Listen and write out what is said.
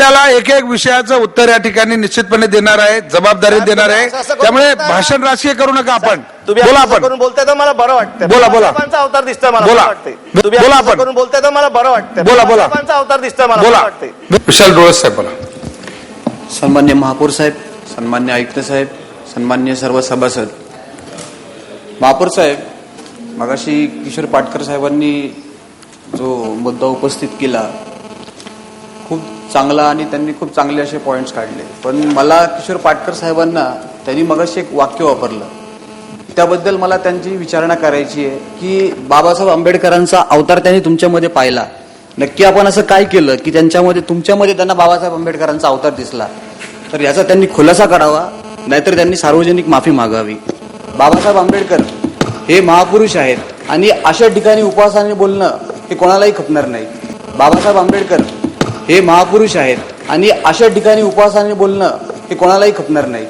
आपल्याला एक एक विषयाचं उत्तर या ठिकाणी निश्चितपणे देणार आहे जबाबदारी देणार आहे त्यामुळे. भाषण राजकीय करू नका आपण तुम्ही बोला असं आपण करून बोलताय तर मला बरं वाटतं बोला, बोला. अवतार दिसतोय मला बोला. तुम्ही बोला आपण. बोलताय तर मला बरं वाटतं बोला, बोला. अवतार दिसतोय मला बोला विशाल डोळस साहेब बोला सन्मान्य महापौर साहेब सन्मान्य आयुक्त साहेब सन्मान्य सर्व सभासद महापौर साहेब मगाशी किशोर पाटकर साहेबांनी जो मुद्दा उपस्थित केला खूप चांगला आणि त्यांनी खूप चांगले असे पॉईंट्स काढले. पण मला किशोर पाटकर साहेबांना त्यांनी मगाशी एक वाक्य वापरलं. त्याबद्दल मला त्यांची विचारणा करायची आहे की बाबासाहेब आंबेडकरांचा अवतार त्यांनी तुमच्यामध्ये पाहिला. नक्की आपण असं काय केलं की त्यांच्यामध्ये तुमच्यामध्ये त्यांना बाबासाहेब आंबेडकरांचा अवतार दिसला? तर याचा त्यांनी खुलासा करावा नाहीतर त्यांनी सार्वजनिक माफी मागावी. बाबासाहेब आंबेडकर हे महापुरुष आहेत आणि अशा ठिकाणी उपवासाने बोलणं हे कोणालाही खपणार नाही. बाबासाहेब आंबेडकर हे महापुरुष आहेत. आणि अशा ठिकाणी उपवासाने बोलणं हे कोणालाही खपणार नाही.